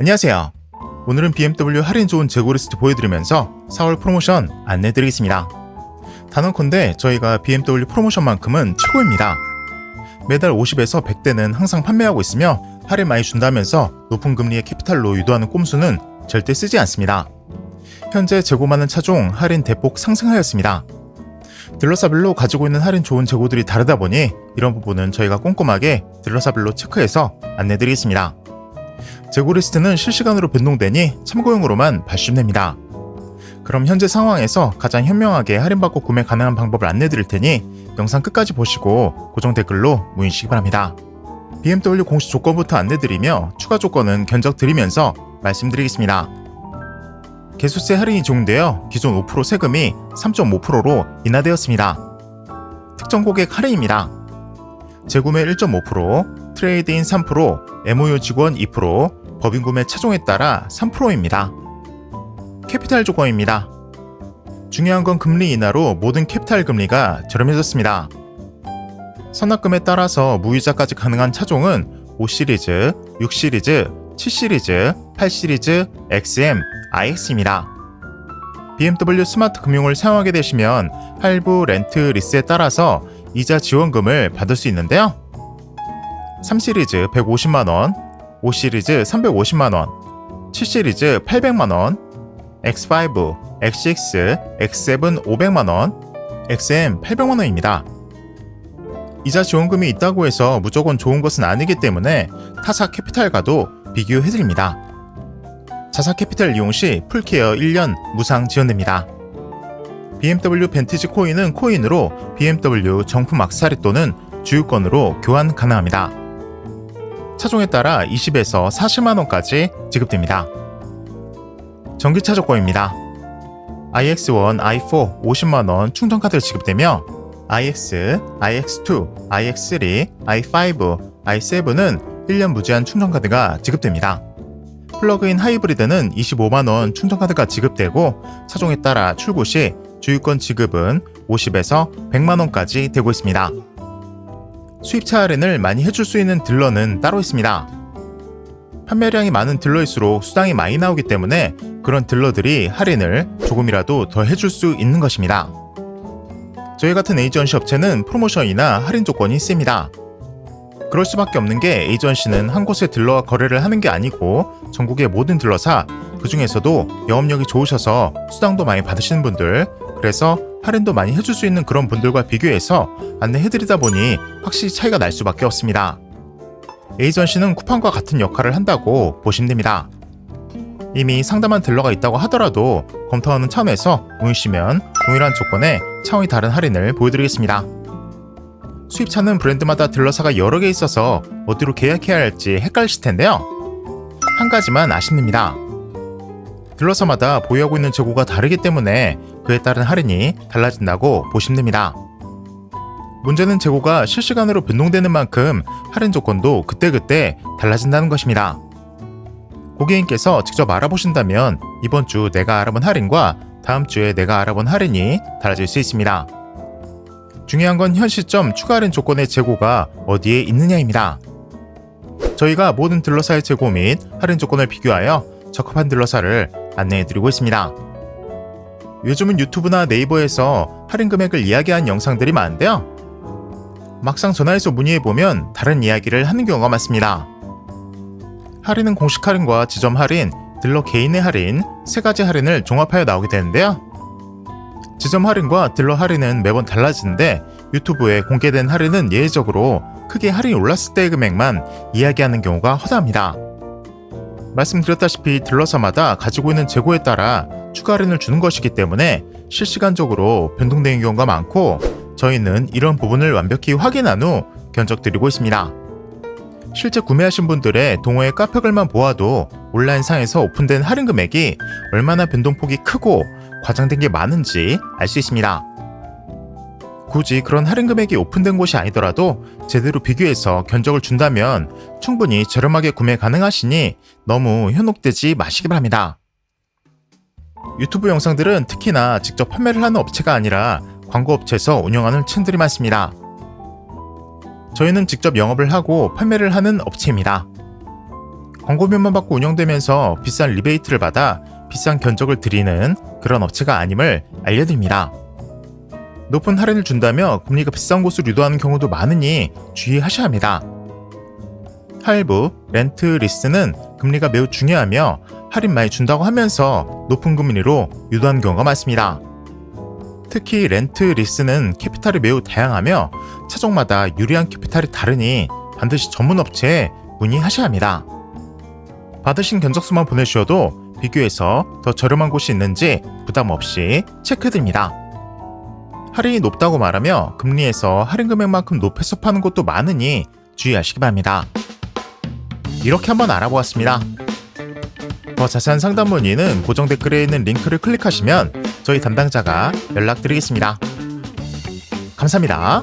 안녕하세요. 오늘은 BMW 할인 좋은 재고 리스트 보여드리면서 4월 프로모션 안내드리겠습니다. 단언컨대 저희가 BMW 프로모션만큼은 최고입니다. 매달 50에서 100대는 항상 판매하고 있으며 할인 많이 준다면서 높은 금리의 캐피탈로 유도하는 꼼수는 절대 쓰지 않습니다. 현재 재고 많은 차종 할인 대폭 상승하였습니다. 딜러사별로 가지고 있는 할인 좋은 재고들이 다르다 보니 이런 부분은 저희가 꼼꼼하게 딜러사별로 체크해서 안내드리겠습니다. 재고 리스트는 실시간으로 변동되니 참고용으로만 발심됩니다. 그럼 현재 상황에서 가장 현명하게 할인받고 구매 가능한 방법을 안내드릴 테니 영상 끝까지 보시고 고정 댓글로 문의시기 바랍니다. BMW 공식 조건부터 안내드리며 추가 조건은 견적 드리면서 말씀드리겠습니다. 개수세 할인이 적용되어 기존 5% 세금이 3.5%로 인하되었습니다. 특정 고객 할인입니다. 재구매 1.5%, 트레이드인 3%, MOU 직원 2%, 법인 구매 차종에 따라 3%입니다. 캐피탈 조건입니다. 중요한 건 금리 인하로 모든 캐피탈 금리가 저렴해졌습니다. 선납금에 따라서 무이자까지 가능한 차종은 5시리즈, 6시리즈, 7시리즈, 8시리즈, XM, IX입니다. BMW 스마트 금융을 사용하게 되시면 할부, 렌트, 리스에 따라서 이자 지원금을 받을 수 있는데요. 3시리즈 150만원, 5시리즈 350만원, 7시리즈 800만원, X5, X6, X7 500만원, XM 800만원입니다. 이자 지원금이 있다고 해서 무조건 좋은 것은 아니기 때문에 타사 캐피탈과도 비교해드립니다. 자사 캐피탈 이용 시 풀케어 1년 무상 지원됩니다. BMW 벤티지 코인은 코인으로 BMW 정품 악세사리 또는 주유권으로 교환 가능합니다. 차종에 따라 20에서 40만원까지 지급됩니다. 전기차 조건입니다. iX1, i4 50만원 충전카드를 지급되며 iX, iX2, iX3, i5, i7은 1년 무제한 충전카드가 지급됩니다. 플러그인 하이브리드는 25만원 충전카드가 지급되고 차종에 따라 출고 시 주유권 지급은 50에서 100만원까지 되고 있습니다. 수입차 할인을 많이 해줄 수 있는 딜러는 따로 있습니다. 판매량이 많은 딜러일수록 수당이 많이 나오기 때문에 그런 딜러들이 할인을 조금이라도 더 해줄 수 있는 것입니다. 저희 같은 에이전시 업체는 프로모션이나 할인 조건이 셉니다. 그럴 수밖에 없는 게 에이전시는 한 곳에 딜러와 거래를 하는 게 아니고 전국의 모든 딜러사 그 중에서도 영업력이 좋으셔서 수당도 많이 받으시는 분들 그래서 할인도 많이 해줄 수 있는 그런 분들과 비교해서 안내해드리다 보니 확실히 차이가 날 수밖에 없습니다. 에이전시는 쿠팡과 같은 역할을 한다고 보시면 됩니다. 이미 상담한 딜러가 있다고 하더라도 검토하는 차원에서 문의시면 동일한 조건에 차원이 다른 할인을 보여드리겠습니다. 수입차는 브랜드마다 딜러사가 여러 개 있어서 어디로 계약해야 할지 헷갈리실 텐데요. 한 가지만 아시면 됩니다. 딜러사마다 보유하고 있는 재고가 다르기 때문에 그에 따른 할인이 달라진다고 보시면 됩니다. 문제는 재고가 실시간으로 변동되는 만큼 할인 조건도 그때그때 달라진다는 것입니다. 고객님께서 직접 알아보신다면 이번 주 내가 알아본 할인과 다음 주에 내가 알아본 할인이 달라질 수 있습니다. 중요한 건 현 시점 추가 할인 조건의 재고가 어디에 있느냐입니다. 저희가 모든 딜러사의 재고 및 할인 조건을 비교하여 적합한 딜러사를 안내해드리고 있습니다. 요즘은 유튜브나 네이버에서 할인 금액을 이야기한 영상들이 많은데요. 막상 전화해서 문의해보면 다른 이야기를 하는 경우가 많습니다. 할인은 공식 할인과 지점 할인, 딜러 개인의 할인, 세 가지 할인을 종합하여 나오게 되는데요. 지점 할인과 딜러 할인은 매번 달라지는데 유튜브에 공개된 할인은 예외적으로 크게 할인이 올랐을 때의 금액만 이야기하는 경우가 허다합니다. 말씀드렸다시피 딜러사마다 가지고 있는 재고에 따라 추가 할인을 주는 것이기 때문에 실시간적으로 변동되는 경우가 많고 저희는 이런 부분을 완벽히 확인한 후 견적드리고 있습니다. 실제 구매하신 분들의 동호회 카페글만 보아도 온라인상에서 오픈된 할인 금액이 얼마나 변동폭이 크고 과장된 게 많은지 알 수 있습니다. 굳이 그런 할인 금액이 오픈된 곳이 아니더라도 제대로 비교해서 견적을 준다면 충분히 저렴하게 구매 가능하시니 너무 현혹되지 마시기 바랍니다. 유튜브 영상들은 특히나 직접 판매를 하는 업체가 아니라 광고업체에서 운영하는 층들이 많습니다. 저희는 직접 영업을 하고 판매를 하는 업체입니다. 광고비만 받고 운영되면서 비싼 리베이트를 받아 비싼 견적을 드리는 그런 업체가 아님을 알려드립니다. 높은 할인을 준다며 금리가 비싼 곳을 유도하는 경우도 많으니 주의하셔야 합니다. 할부, 렌트, 리스는 금리가 매우 중요하며 할인 많이 준다고 하면서 높은 금리로 유도하는 경우가 많습니다. 특히 렌트, 리스는 캐피탈이 매우 다양하며 차종마다 유리한 캐피탈이 다르니 반드시 전문 업체에 문의하셔야 합니다. 받으신 견적서만 보내주셔도 비교해서 더 저렴한 곳이 있는지 부담 없이 체크드립니다. 할인이 높다고 말하며 금리에서 할인 금액만큼 높여서 파는 곳도 많으니 주의하시기 바랍니다. 이렇게 한번 알아보았습니다. 더 자세한 상담 문의는 고정 댓글에 있는 링크를 클릭하시면 저희 담당자가 연락드리겠습니다. 감사합니다.